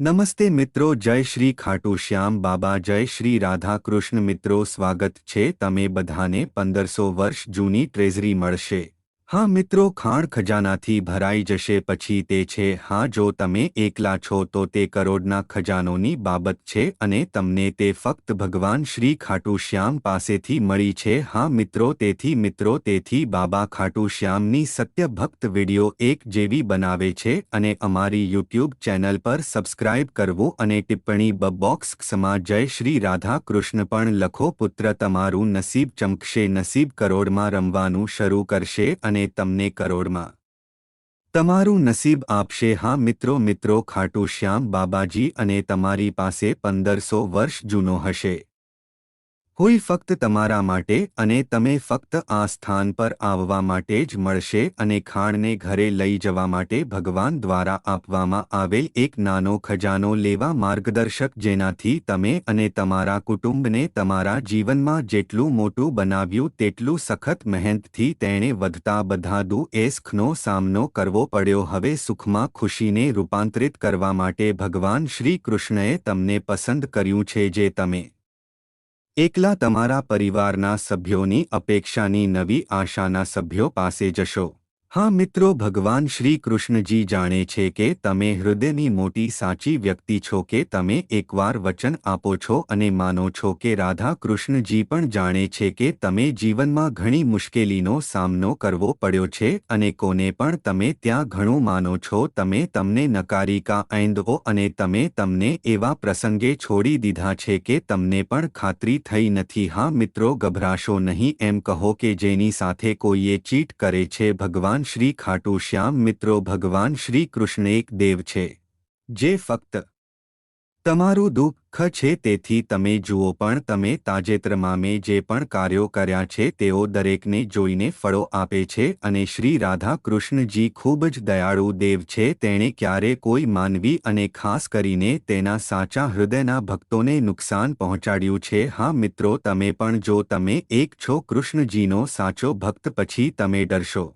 નમસ્તે મિત્રો, જય શ્રી ખાટુ શ્યામ બાબા, જય શ્રી રાધા કૃષ્ણ મિત્રો, સ્વાગત છે. તમે બધાને પંદરસો વર્ષ જૂની ટ્રેઝરી મળશે. હા મિત્રો, ખાણ ખજાનાથી ભરાઈ જશે, પછી તે છે, હા, જો તમે એકલા છો, તો તે કરોડના ખજાનોની બાબત છે અને તમને તે ફક્ત ભગવાન શ્રી ખાટુ શ્યામ પાસેથી મળી છે. હા મિત્રો, તેથી મિત્રો, તેથી બાબા ખાટુ શ્યામની સત્ય ભક્ત વિડિયો એક જેવી બનાવે છે અને અમારી યુટ્યુબ ચેનલ પર સબસ્ક્રાઇબ કરવું અને ટિપ્પણી બબોક્સ બોક્સ ક્ષમાં જય શ્રી રાધા કૃષ્ણ પણ લખો, પુત્ર તમારું નસીબ ચમકશે, નસીબ કરોડમાં રમવાનું શરૂ કરશે અને અને તમને કરોડમાં. તમારું નસીબ આપશે. હા, મિત્રો મિત્રો, ખાટુ શ્યામ બાબાજી અને તમારી પાસે પંદરસો વર્ષ જૂનો હશે. કોઈ ફક્ત તમારા માટે અને તમે ફક્ત આ સ્થાન પર આવવા માટે જ મળશે અને ખાણને ઘરે લઈ જવા માટે ભગવાન દ્વારા આપવામાં આવેલ એક નાનો ખજાનો લેવા માર્ગદર્શક જેનાથી તમે અને તમારા કુટુંબને તમારા જીવનમાં જેટલું મોટું બનાવ્યું તેટલું સખત મહેનતથી તેણે વધતા બધા દુએસ્ખનો સામનો કરવો પડ્યો. હવે સુખમાં ખુશીને રૂપાંતરિત કરવા માટે ભગવાન શ્રી કૃષ્ણએ તમને પસંદ કર્યું છે જે તમે એકલા તમારા પરિવારના સભ્યોની અપેક્ષાની નવી આશાના સભ્યો પાસે જશો. હા મિત્રો, ભગવાન શ્રી કૃષ્ણજી જાણે છે કે તમે હૃદયની મોટી સાચી વ્યક્તિ છો કે તમે એકવાર વચન આપો છો અને માનો છો કે રાધા કૃષ્ણજી પણ જાણે છે કે તમે જીવનમાં ઘણી મુશ્કેલીનો સામનો કરવો પડ્યો છે અને કોને પણ તમે ત્યાં ઘણું માનો છો, તમે તમને નકારી કા ઐંદવો અને તમે તમને એવા પ્રસંગે છોડી દીધા છે કે તમને પણ ખાતરી થઈ નથી. હા મિત્રો, ગભરાશો નહીં, એમ કહો કે જેની સાથે કોઈએ ચીટ કરે છે, ભગવાન શ્રી ખાટુ શ્યામ મિત્રો, ભગવાન શ્રી કૃષ્ણ એક દેવ છે, જે ફક્ત તમારું દુઃખ છે તેથી તમે જુઓ પણ તમે તાજેતરમાં મેં જે પણ કાર્યો કર્યા છે તેઓ દરેકને જોઈને ફળો આપે છે અને શ્રી રાધા કૃષ્ણજી ખૂબ જ દયાળુ દેવ છે, તેણે ક્યારે કોઈ માનવી અને ખાસ કરીને તેના સાચા હૃદયના ભક્તોને નુકસાન પહોંચાડ્યું છે. હા મિત્રો, તમે પણ જો તમે એક છો કૃષ્ણજીનો સાચો ભક્ત પછી તમે ડરશો.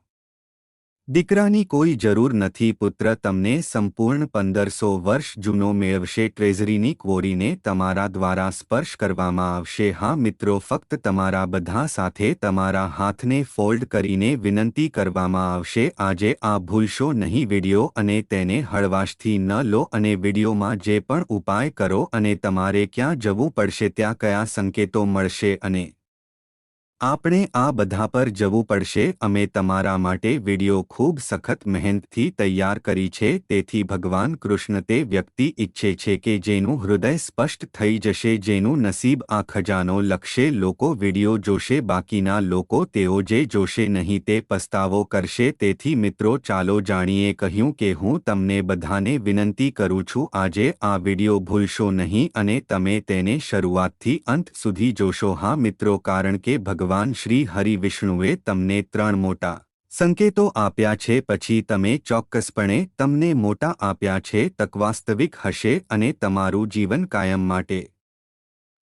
દીકરાની કોઈ જરૂર નથી, પુત્ર તમને સંપૂર્ણ પંદરસો વર્ષ જૂનો મેળવશે. ટ્રેઝરીની ક્વોરીને તમારા દ્વારા સ્પર્શ કરવામાં આવશે. હા, મિત્રો, ફક્ત તમારા બધા સાથે તમારા હાથને ફોલ્ડ કરીને વિનંતી કરવામાં આવશે. આજે આ ભૂલશો નહીં, વિડિયો અને તેને હળવાશથી ન લો અને વિડીયોમાં જે પણ ઉપાય કરો અને તમારે ક્યાં જવું પડશે, ત્યાં કયા સંકેતો મળશે અને આપણે આ બધા પર જવું પડશે. અમે તમારા માટે વિડિયો ખૂબ સખત મહેનતથી તૈયાર કરી છે. તેથી ભગવાન કૃષ્ણ તે વ્યક્તિ ઈચ્છે છે કે જેનું હૃદય સ્પષ્ટ થઈ જશે, જેનું નસીબ આ ખજાનો લખશે, લોકો વીડિયો જોશે, બાકીના લોકો તેઓ જે જોશે નહીં તે પસ્તાવો કરશે. તેથી મિત્રો, ચાલો જાણીએ, કહ્યું કે હું તમને બધાને વિનંતી કરું છું, આજે આ વિડિયો ભૂલશો નહીં અને તમે તેને શરૂઆતથી અંત સુધી જોશો. હા મિત્રો, કારણ કે ભગવાન ભગવાન શ્રી હરિ વિષ્ણુએ તમને ત્રણ મોટા સંકેતો આપ્યા છે, પછી તમે ચોક્કસપણે તમને મોટા આપ્યા છે, તક વાસ્તવિક હશે અને તમારું જીવન કાયમ માટે.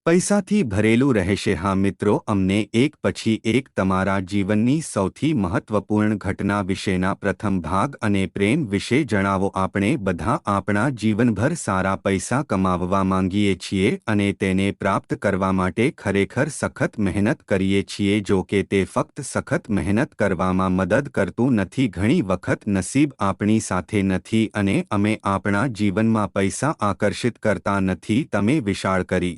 પૈસાથી ભરેલું રહેશે. હા મિત્રો, અમને એક પછી એક તમારા જીવનની સૌથી મહત્વપૂર્ણ ઘટના વિશેના પ્રથમ ભાગ અને પ્રેમ વિશે જણાવો. આપણે બધા આપણા જીવનભર સારા પૈસા કમાવવા માંગીએ છીએ અને તેને પ્રાપ્ત કરવા માટે ખરેખર સખત મહેનત કરીએ છીએ. જો કે તે ફક્ત સખત મહેનત કરવામાં મદદ કરતું નથી, ઘણી વખત નસીબ આપણી સાથે નથી અને અમે આપણા જીવનમાં પૈસા આકર્ષિત કરતા નથી. તમે વિશાળ કરી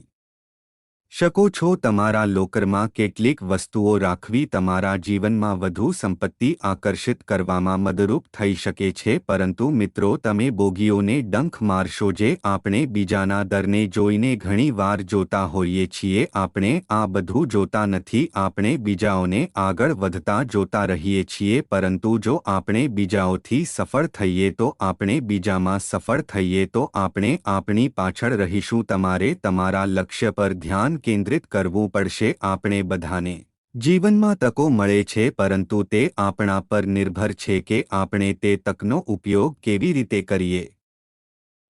શકો છો તમારા લોકરમાં કેટલીક વસ્તુઓ રાખવી તમારા જીવનમાં વધુ સંપત્તિ આકર્ષિત કરવામાં મદદરૂપ થઈ શકે છે, પરંતુ મિત્રો તમે બોગીઓને ડંખ મારશો જે આપણે બીજાના દરને જોઈને ઘણી વાર જોતા હોઈએ છીએ, આપણે આ બધું જોતા નથી, આપણે બીજાઓને આગળ વધતા જોતા રહીએ છીએ, પરંતુ જો આપણે બીજાઓથી સફળ થઈએ તો આપણે બીજામાં સફળ થઈએ તો આપણે આપણી પાછળ રહીશું, તમારે તમારા લક્ષ્ય પર ધ્યાન કેન્દ્રિત કરવું પડશે આપણે બધાને. જીવનમાં તકો મળે છે પરંતુ તે આપણા પર નિર્ભર છે કે આપણે તે તકનો ઉપયોગ કેવી રીતે કરીએ.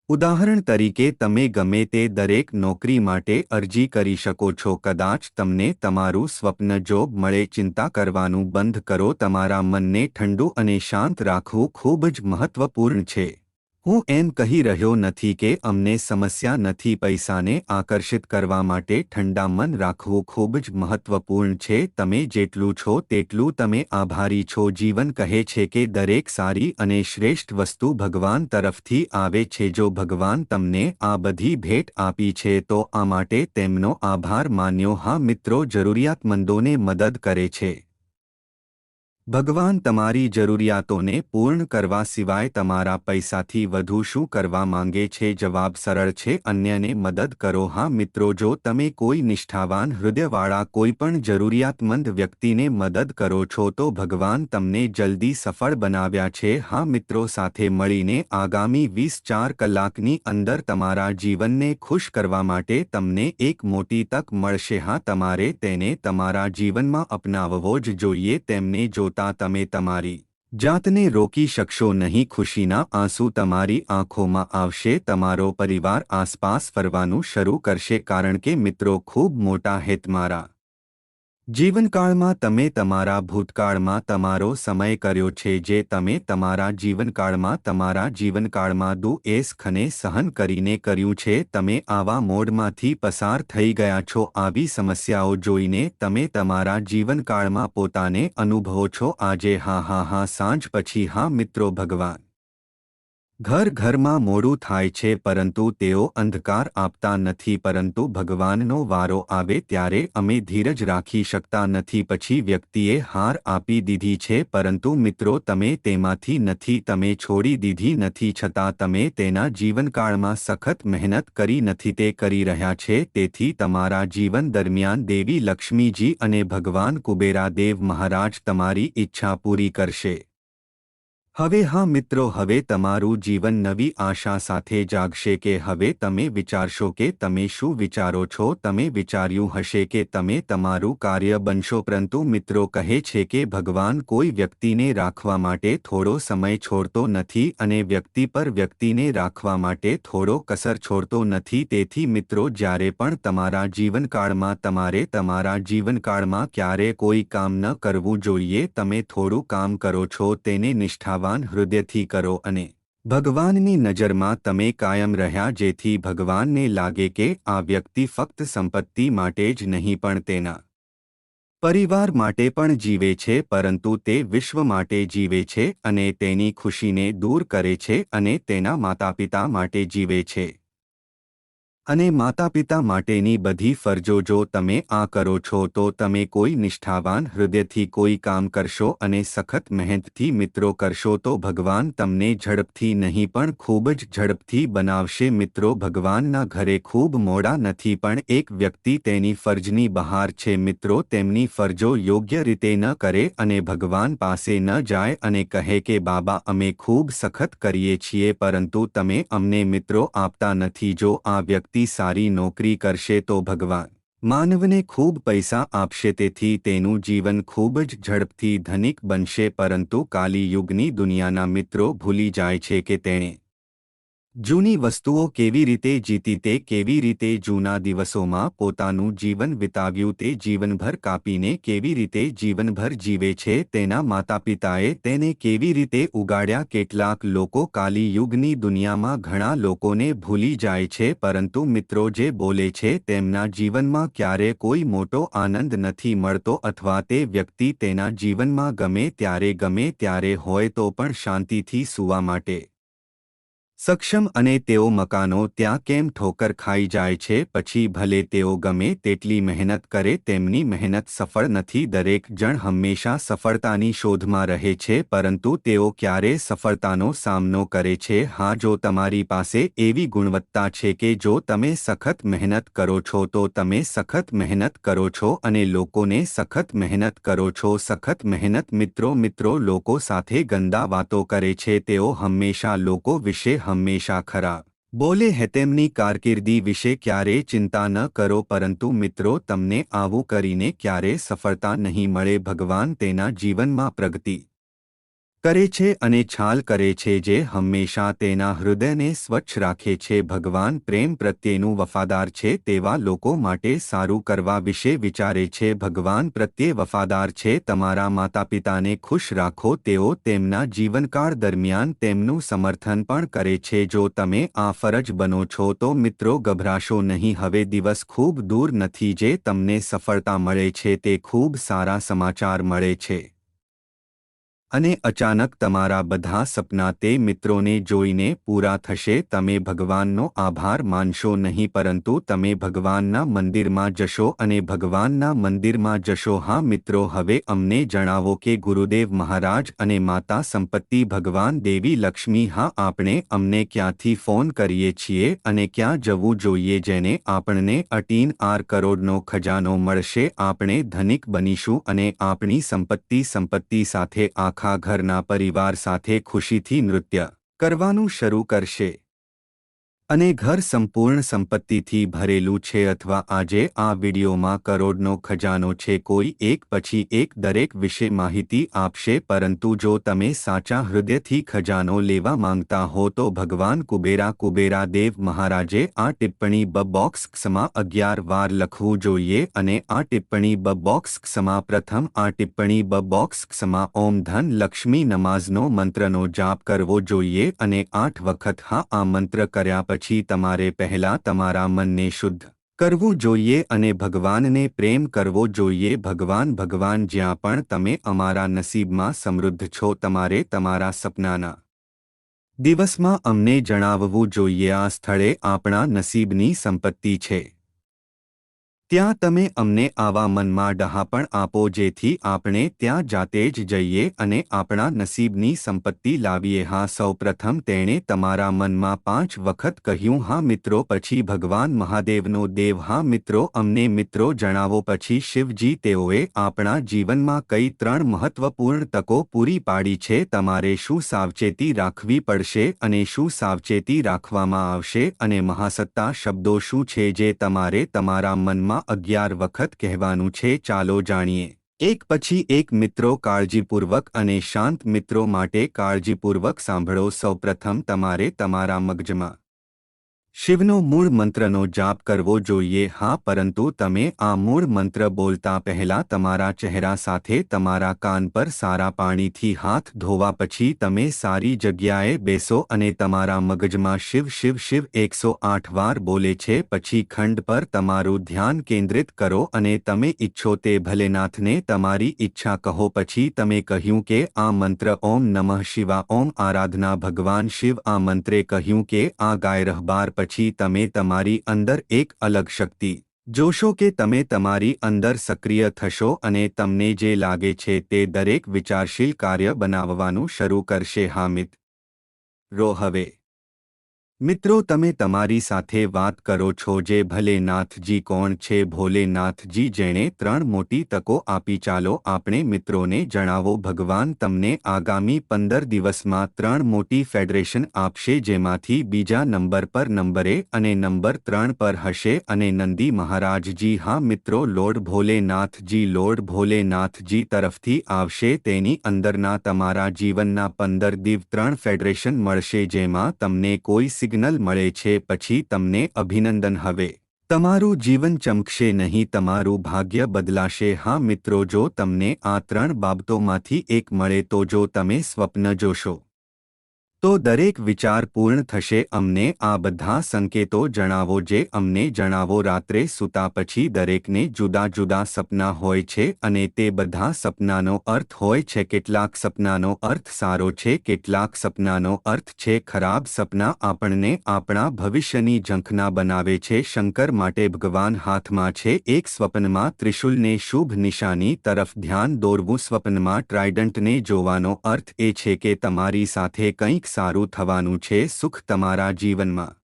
ઉદાહરણ તરીકે, તમે ગમે તે દરેક નોકરી માટે અરજી કરી શકો છો. કદાચ તમને તમારું સ્વપ્ન જોબ મળે, ચિંતા કરવાનું બંધ કરો. તમારા મનને ઠંડુ અને શાંત રાખવું ખૂબ જ મહત્વપૂર્ણ છે. હું એમ કહી રહ્યો નથી કે અમને સમસ્યા નથી પૈસાને આકર્ષિત કરવા માટે ઠંડા મન રાખવું ખૂબ જ મહત્વપૂર્ણ છે. તમે જેટલું છો તેટલું તમે આભારી છો. જીવન કહે છે કે દરેક સારી અને શ્રેષ્ઠ વસ્તુ ભગવાન તરફથી આવે છે. જો ભગવાન તમને આ બધી ભેટ આપી છે તો આ માટે તેમનો આભાર માન્યો. હા મિત્રો, જરૂરિયાતમંદોને મદદ કરે છે. ભગવાન તમારી જરૂરિયાતોને પૂર્ણ કરવા સિવાય તમારા પૈસાથી વધુ શું કરવા માંગે છે? જવાબ સરળ છે, અન્યને મદદ કરો. હા, મિત્રો, જો તમે કોઈ નિષ્ઠાવાન, હૃદયવાળા, કોઈ પણ જરૂરિયાતમંદ વ્યક્તિને મદદ કરો છો, તો ભગવાન તમને જલ્દી સફળ બનાવ્યા છે. હા, મિત્રો, સાથે મળીને આગામી વીસ ચાર કલાકની અંદર તમારા જીવનને ખુશ કરવા માટે તમને એક મોટી તક મળશે. હા, તમારે તેને તમારા જીવનમાં અપનાવવો જ જોઈએ. તેમને જોતા જોતા તમે તમારી જાતને રોકી શકશો નહીં, ખુશીના આંસુ તમારી આંખોમાં આવશે, તમારો પરિવાર આસપાસ ફરવાનું શરૂ કરશે કારણ કે મિત્રો ખૂબ મોટા હેત મારા જીવનકાળમાં તમે તમારા ભૂતકાળમાં તમારો સમય કર્યો છે જે તમે તમારા જીવનકાળમાં તમારા જીવનકાળમાં દુ એસ ખને સહન કરીને કર્યું છે. તમે આવા મોડમાંથી પસાર થઈ ગયા છો. આવી સમસ્યાઓ જોઈને તમે તમારા જીવનકાળમાં પોતાને અનુભવો છો. આજે હા હા હા, સાંજ પછી હા મિત્રો ભગવાન. ઘર ઘરમાં મોડું થાય છે પરંતુ તેઓ અંધકાર આપતા નથી પરંતુ ભગવાનનો વારો આવે ત્યારે અમે ધીરજ રાખી શકતા નથી પછી વ્યક્તિએ હાર આપી દીધી છે પરંતુ મિત્રો તમે તેમાંથી નથી તમે છોડી દીધી નથી છતાં તમે તેના જીવનકાળમાં સખત મહેનત કરી નથી તે કરી રહ્યા છે તેથી તમારા જીવન દરમિયાન દેવી લક્ષ્મીજી અને ભગવાન કુબેરા દેવ મહારાજ તમારી ઈચ્છા પૂરી કરશે. હવે હા મિત્રો, હવે તમારું જીવન નવી આશા સાથે જાગશે કે હવે તમે વિચારશો કે તમે શું વિચારો છો, તમે વિચાર્યું હશે કે તમે તમારું કાર્ય બનશો, પરંતુ મિત્રો કહે છે કે ભગવાન કોઈ વ્યક્તિને રાખવા માટે થોડો સમય છોડતો નથી અને વ્યક્તિ પર વ્યક્તિને રાખવા માટે થોડો કસર છોડતો નથી. તેથી મિત્રો, જ્યારે પણ તમારા જીવનકાળમાં, તમારે તમારા જીવનકાળમાં ક્યારે કોઈ કામ ન કરવું જોઈએ, તમે થોડું કામ કરો છો, તેને નિષ્ઠા નિષ્ઠાવાન હૃદયથી કરો અને ભગવાનની નજરમાં તમે કાયમ રહ્યા જેથી ભગવાનને લાગે કે આ વ્યક્તિ ફક્ત સંપત્તિ માટે જ નહીં પણ તેના પરિવાર માટે પણ જીવે છે પરંતુ તે વિશ્વ માટે જીવે છે અને તેની ખુશીને દૂર કરે છે અને તેના માતાપિતા માટે જીવે છે. અને માતાપિતા માટેની બધી ફરજો જો તમે આ કરો છો તો તમે કોઈ નિષ્ઠાવાન હૃદયથી કોઈ કામ કરશો અને સખત મહેનતથી મિત્રો કરશો તો ભગવાન તમને ઝડપથી નહીં પણ ખૂબ જ ઝડપથી બનાવશે. મિત્રો, ભગવાનના ઘરે ખૂબ મોડા નથી પણ એક વ્યક્તિ તેની ફરજની બહાર છે. મિત્રો, તેમની ફરજો યોગ્ય રીતે ન કરે અને ભગવાન પાસે ન જાય અને કહે કે, બાબા, અમે ખૂબ સખત કરીએ છીએ, પરંતુ તમે અમને મિત્રો આપતા નથી. જો આ વ્યક્તિ વ્યક્તિ સારી નોકરી કરશે તો ભગવાન માનવને ખૂબ પૈસા આપશે તેથી તેનું જીવન ખૂબ જ ઝડપથી ધનિક બનશે પરંતુ કાલી યુગની દુનિયાના મિત્રો ભૂલી જાય છે કે તેણે જૂની વસ્તુઓ કેવી રીતે જીતી તે કેવી રીતે જૂના દિવસોમાં પોતાનું જીવન વિતાવ્યું તે જીવનભર કાપીને કેવી રીતે જીવનભર જીવે છે તેના માતાપિતાએ તેને કેવી રીતે ઉગાડ્યા કેટલાક લોકો કાલી યુગની દુનિયામાં ઘણા લોકોને ભૂલી જાય છે પરંતુ મિત્રો જે બોલે છે તેમના જીવનમાં ક્યારે કોઈ મોટો આનંદ નથી મળતો અથવા તે વ્યક્તિ તેના જીવનમાં ગમે ત્યારે ગમે ત્યારે હોય તો પણ શાંતિથી સૂવા માટે સક્ષમ અને તેઓ મકાનો ત્યાં કેમ ઠોકર ખાઈ જાય છે? પછી ભલે તેઓ ગમે તેટલી મહેનત કરે, તેમની મહેનત સફળ નથી. દરેક જણ હંમેશા સફળતાની શોધમાં રહે છે, પરંતુ તેઓ ક્યારે સફળતાનો સામનો કરે છે? હા, જો તમારી પાસે એવી ગુણવત્તા છે કે જો તમે સખત મહેનત કરો છો, તો તમે સખત મહેનત કરો છો અને લોકોને સખત મહેનત કરો છો. સખત મહેનત મિત્રો મિત્રો લોકો સાથે ગંદા વાતો કરે છે. તેઓ હંમેશા લોકો વિશે હંમેશા ખરા. બોલે હે તેમની કારકિર્દી વિશે ક્યારે ચિંતા ન કરો, પરંતુ મિત્રો, તમને આવું કરીને ક્યારે સફળતા નહીં મળે. ભગવાન તેના જીવનમાં પ્રગતિ કરે છે અને છાલ કરે છે જે હંમેશા તેના હૃદયને સ્વચ્છ રાખે છે. ભગવાન પ્રેમ પ્રત્યેનું વફાદાર છે તેવા લોકો માટે સારું કરવા વિશે વિચારે છે. ભગવાન પ્રત્યે વફાદાર છે તમારા માતાપિતાને ખુશ રાખો. તેઓ તેમના જીવનકાળ દરમિયાન તેમનું સમર્થન પણ કરે છે. જો તમે આ ફરજ બનો છો તો મિત્રો ગભરાશો નહીં. હવે દિવસ ખૂબ દૂર નથી જે તમને સફળતા મળે છે તે ખૂબ સારા સમાચાર મળે છે. અને અચાનક તમારા બધા સપના તે મિત્રોને જોઈને પૂરા થશે, તમે ભગવાનનો આભાર માનશો નહીં, પરંતુ તમે ભગવાનના મંદિરમાં જશો અને ભગવાનના મંદિરમાં જશો. હા, મિત્રો, હવે અમને જણાવો કે ગુરુદેવ મહારાજ અને માતા સંપત્તિ ભગવાન દેવી લક્ષ્મી, હા, આપણે અમને ક્યાંથી ફોન કરીએ છીએ અને ક્યાં જવું જોઈએ જેને આપણને અટીન આર કરોડનો ખજાનો મળશે, આપણે ધનિક બનીશું અને આપણી સંપત્તિ સંપત્તિ સાથે આખા આખા ઘરના પરિવાર સાથે ખુશીથી નૃત્ય કરવાનું શરૂ કરશે. અને ઘર સંપૂર્ણ સંપત્તિથી ભરેલું છે અથવા આજે આ વિડીયોમાં કરોડનો ખજાનો છે, કોઈ એક પછી એક દરેક વિશે માહિતી આપશે, પરંતુ જો તમે સાચા હૃદયથી ખજાનો લેવા માંગતા હો, તો ભગવાન કુબેરા કુબેરા દેવ મહારાજે આ ટિપ્પણી બ બોક્સ ક્ષમા અગિયાર વાર લખવું જોઈએ અને આ ટિપ્પણી બ પ્રથમ, આ ટિપ્પણી બ બોક્સ ક્ષમા ઓમ ધન લક્ષ્મી નમાઝનો મંત્રનો જાપ કરવો જોઈએ અને આઠ વખત હા આ મંત્ર કર્યા પછી પછી તમારે પહેલાં તમારા મનને શુદ્ધ કરવું જોઈએ અને ભગવાનને પ્રેમ કરવો જોઈએ. ભગવાન ભગવાન, જ્યાં પણ તમે અમારા નસીબમાં સમૃદ્ધ છો, તમારે તમારા સપનાના દિવસમાં અમને જણાવવું જોઈએ. આ સ્થળે આપણા નસીબની સંપત્તિ છે. ત્યાં તમે અમને આવા મનમાં ડહાપણ આપો જેથી આપણે ત્યાં જાતે જ જઈએ અને આપણા નસીબની સંપત્તિ લાવીએ. હા, સૌપ્રથમ તેણે તમારા મનમાં પાંચ વખત કહ્યું, હા, મિત્રો, પછી ભગવાન મહાદેવનો દેવ. હા, મિત્રો, અમને મિત્રો જણાવો. પછી શિવજી તેઓએ આપણા જીવનમાં કઈ ત્રણ મહત્વપૂર્ણ તકો પૂરી પાડી છે? તમારે શું સાવચેતી રાખવી પડશે અને શું સાવચેતી રાખવામાં આવશે? અને મહાસત્તા શબ્દો શું છે જે તમારે તમારા મનમાં અગિયાર વખત કહેવાનું છે, ચાલો જાણીએ. એક પછી એક મિત્રો કાળજીપૂર્વક અને શાંત મિત્રો માટે કાળજીપૂર્વક સાંભળો. સૌપ્રથમ તમારે તમારા મગજમાં શિવનો મૂળ મંત્રનો જાપ કરવો જોઈએ. હા, પરંતુ તમે આ મૂળ મંત્ર બોલતા પહેલા તમારા ચહેરા સાથે તમારા કાન પર સારા પાણીથી હાથ ધોવા પછી તમે સારી જગ્યાએ બેસો અને તમારા મગજમાં શિવ શિવ શિવ એકસો આઠ વાર બોલે છે. પછી ખંડ પર તમારું ધ્યાન કેન્દ્રિત કરો અને તમે ઈચ્છો તે ભલેનાથને તમારી ઈચ્છા કહો. પછી તમે કહ્યું કે આ મંત્ર ઓમ નમઃ શિવા, ઓમ આરાધના ભગવાન શિવ આ મંત્રે કહ્યું કે આ ગાય રહબાર પછી તમે તમારી અંદર એક અલગ શક્તિ જોશો કે તમે તમારી અંદર સક્રિય થશો અને તમને જે લાગે છે તે દરેક વિચારશીલ કાર્ય બનાવવાનું શરૂ કરશે. હામિત રો હવે. મિત્રો, તમે તમારી સાથે વાત કરો છો જે ભલેનાથજી કોણ છે ભોલેનાથજી જેણે ત્રણ મોટી તકો આપી. ચાલો આપણે મિત્રોને જણાવો, ભગવાન તમને આગામી પંદર દિવસમાં ત્રણ મોટી ફેડરેશન આપશે, જેમાંથી બીજા નંબર પર નંબરે અને નંબર ત્રણ પર હશે. અને નંદી મહારાજજી, હા મિત્રો, લોર્ડ ભોલેનાથજી લોર્ડ ભોલેનાથજી તરફથી આવશે. તેની અંદરના તમારા જીવનના પંદર દિવ ત્રણ ફેડરેશન મળશે, જેમાં તમને કોઈ સિગ્નલ મળે છે પછી તમને અભિનંદન હવે. તમારું જીવન ચમકશે નહીં, તમારું ભાગ્ય બદલાશે. હા મિત્રો, જો તમને આ ત્રણ બાબતોમાંથી એક મળે તો જો તમે સ્વપ્ન જોશો. તો દરેક વિચાર પૂર્ણ થશે અમને આ બધા સંકેતો જણાવો જે અમને જણાવો રાત્રે સૂતા પછી દરેકને જુદા જુદા સપના હોય છે અને તે બધા સપનાનો અર્થ હોય છે કેટલાક સપનાનો અર્થ સારો છે કેટલાક સપનાનો અર્થ છે ખરાબ સપના આપણને આપણા ભવિષ્યની ઝંખના બનાવે છે શંકર માટે ભગવાન હાથમાં છે એક સ્વપ્નમાં ત્રિશુલને શુભ નિશાની તરફ ધ્યાન દોરવું સ્વપ્નમાં ટ્રાઇડન્ટને જોવાનો અર્થ એ છે કે તમારી સાથે કંઈક સારું થવાનું છે. સુખ તમારા જીવનમાં.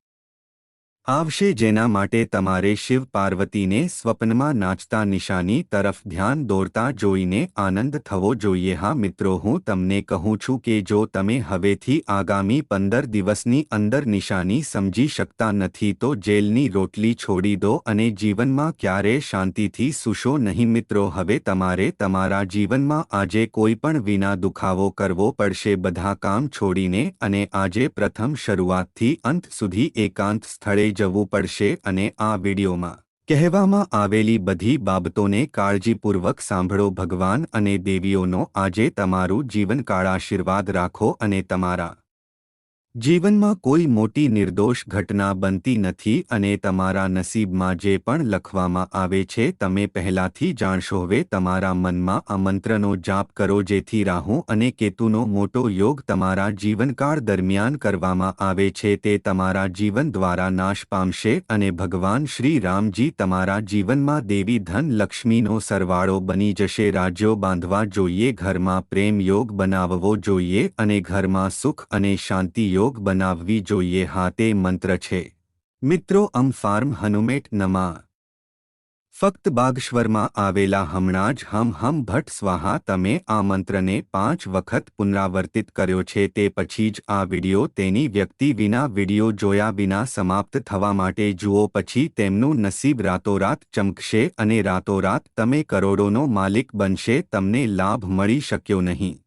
આવશે જેના માટે તમારે શિવ પાર્વતીને સ્વપ્નમાં નાચતા નિશાની તરફ ધ્યાન દોરતા જોઈને આનંદ થવો જોઈએ. હા મિત્રો, હું તમને કહું છું કે જો તમે હવેથી આગામી પંદર દિવસની અંદર નિશાની સમજી શકતા નથી, તો જેલની રોટલી છોડી દો અને જીવનમાં ક્યારે શાંતિથી સુશો નહીં. મિત્રો, હવે તમારે તમારા જીવનમાં આજે કોઈ પણ વિના દુખાવો કરવો પડશે. બધા કામ છોડીને અને આજે પ્રથમ શરૂઆતથી અંત સુધી એકાંત સ્થળે જવું પડશે અને આ વિડીયોમાં કહેવામાં આવેલી બધી બાબતોને કાળજીપૂર્વક સાંભળો. ભગવાન અને દેવીઓનો આજે તમારું જીવનકાળ આશીર્વાદ રાખો અને તમારા જીવનમાં કોઈ મોટી નિર્દોષ ઘટના બનતી નથી અને તમારા નસીબમાં જે પણ લખવામાં આવે છે તમે પહેલાથી જાણશો. હવે તમારા મનમાં આ મંત્રનો જાપ કરો જેથી રાહુ અને કેતુનો મોટો યોગ તમારા જીવનકાળ દરમિયાન કરવામાં આવે છે. તે તમારા જીવન દ્વારા નાશ પામશે અને ભગવાન શ્રી રામજી તમારા જીવનમાં દેવી ધન લક્ષ્મીનો સરવાળો બની જશે. રાજ્યો બાંધવા જોઈએ, ઘરમાં પ્રેમ યોગ બનાવવો જોઈએ અને ઘરમાં સુખ અને શાંતિ યોગ બનાવવી જોઈએ હા તે મંત્ર છે. મિત્રો, અમ ફાર્મ હનુમેટ નમા. ફક્ત બાગશ્વરમાં આવેલા હમણાં જ હમ હમ ભટ્ટ સ્વાહા તમે આ મંત્રને પાંચ વખત પુનરાવર્તિત કર્યો છે તે પછી જ આ વિડિયો તેની વ્યક્તિ વિના વિડિયો જોયા વિના સમાપ્ત થવા માટે જુઓ પછી તેમનું નસીબ રાતોરાત ચમકશે અને રાતોરાત તમે કરોડોનો માલિક બનશે તમને લાભ મળી શક્યો નહીં.